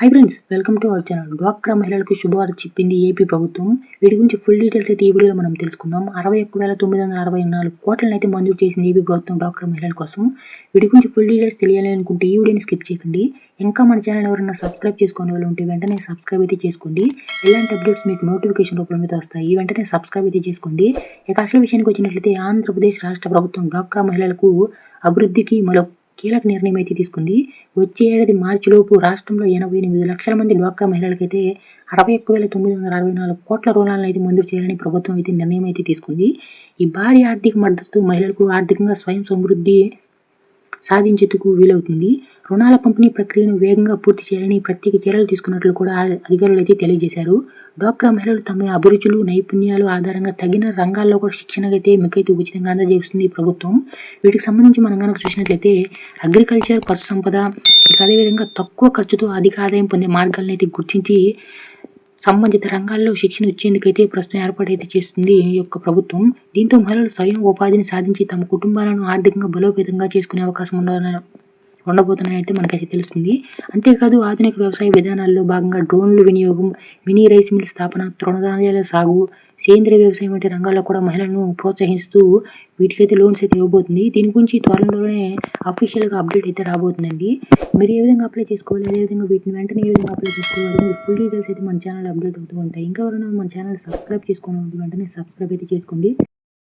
Hi friends welcome to our channel డ్వాక్రా మహిళలకు శుభవార్త చెప్పింది ఏపీ ప్రభుత్వం. వీటి గురించి ఫుల్ డీటెయిల్స్ అయితే ఈ వీడియోలో మనం తెలుసుకుందాం. అరవై ఒక్క వేల తొమ్మిది వందల అరవై నాలుగు కోట్లను అయితే మంజూరు చేసింది ఏపీ ప్రభుత్వం డ్వాక్రా మహిళల కోసం. వీటి గురించి ఫుల్ డీటెయిల్స్ తెలియాలి అనుకుంటే ఈ వీడియోని స్కిప్ చేయకండి. ఇంకా మన ఛానల్ ఎవరైనా సబ్స్క్రైబ్ చేసుకునే వాళ్ళు ఉంటే వెంటనే సబ్స్క్రైబ్ అయితే చేసుకోండి. ఇలాంటి అప్డేట్స్ మీకు నోటిఫికేషన్ రూపంలో అయితే వస్తాయి. వెంటనే సబ్స్క్రైబ్ అయితే చేసుకోండి. ఇక అసలు విషయానికి వచ్చినట్లయితే ఆంధ్రప్రదేశ్ రాష్ట్ర ప్రభుత్వం డ్వాక్రా మహిళలకు అభివృద్ధికి మరో కీలక నిర్ణయం అయితే తీసుకుంది. వచ్చే ఏడాది మార్చిలోపు రాష్ట్రంలో ఎనభై ఎనిమిది లక్షల మంది డ్వాక్రా మహిళలకైతే అరవై ఒక్క వేల తొమ్మిది వందల అరవై నాలుగు కోట్ల రుణాలను అయితే మంజూరు చేయాలని ప్రభుత్వం అయితే నిర్ణయం అయితే తీసుకుంది. ఈ భారీ ఆర్థిక మద్దతు మహిళలకు ఆర్థికంగా స్వయం సమృద్ధి సాధించేందుకు వీలవుతుంది. రుణాల పంపిణీ ప్రక్రియను వేగంగా పూర్తి చేయాలని ప్రత్యేక చర్యలు తీసుకున్నట్లు కూడా అధికారులు అయితే తెలియజేశారు. డ్వాక్రా మహిళలు తమ అభిరుచులు నైపుణ్యాలు ఆధారంగా తగిన రంగాల్లో కూడా శిక్షణకైతే మీకైతే ఉచితంగా అందజేస్తుంది ప్రభుత్వం. వీటికి సంబంధించి మనం కనుక చూసినట్లయితే అగ్రికల్చర్ పశు సంపద ఇక అదేవిధంగా తక్కువ ఖర్చుతో అధిక ఆదాయం పొందే మార్గాలను అయితే గుర్తించి సంబంధిత రంగాల్లో శిక్షణ ఇచ్చేందుకైతే ప్రస్తుతం ఏర్పాటైతే చేస్తుంది ఈ యొక్క ప్రభుత్వం. దీంతో మహిళలు స్వయం ఉపాధిని సాధించి తమ కుటుంబాలను ఆర్థికంగా బలోపేతంగా చేసుకునే అవకాశం ఉండాలని ఉండబోతున్నాయంటే మనకైతే తెలుస్తుంది. అంతేకాదు ఆధునిక వ్యవసాయ విధానాల్లో భాగంగా డ్రోన్లు వినియోగం మినీ రైస్ మిల్ స్థాపన తృణధాన్యాల సాగు సేంద్రియ వ్యవసాయం వంటి రంగాల్లో కూడా మహిళలను ప్రోత్సహిస్తూ వీటికైతే లోన్స్ అయితే ఇవ్వబోతుంది. దీని గురించి త్వరలోనే అఫీషియల్గా అప్డేట్ అయితే రాబోతుందండి. మీరు ఏ విధంగా అప్లై చేసుకోవాలి అదే విధంగా వీటిని వెంటనే ఏ విధంగా అప్లై చేసుకోవాలి ఫుల్ డీటెయిల్స్ అయితే మన ఛానల్ అప్డేట్ అవుతూ ఉంటాయి. ఇంకా ఎవరైనా మన ఛానల్ సబ్స్క్రైబ్ చేసుకోవాలి వెంటనే సబ్స్క్రైబ్ అయితే చేసుకోండి.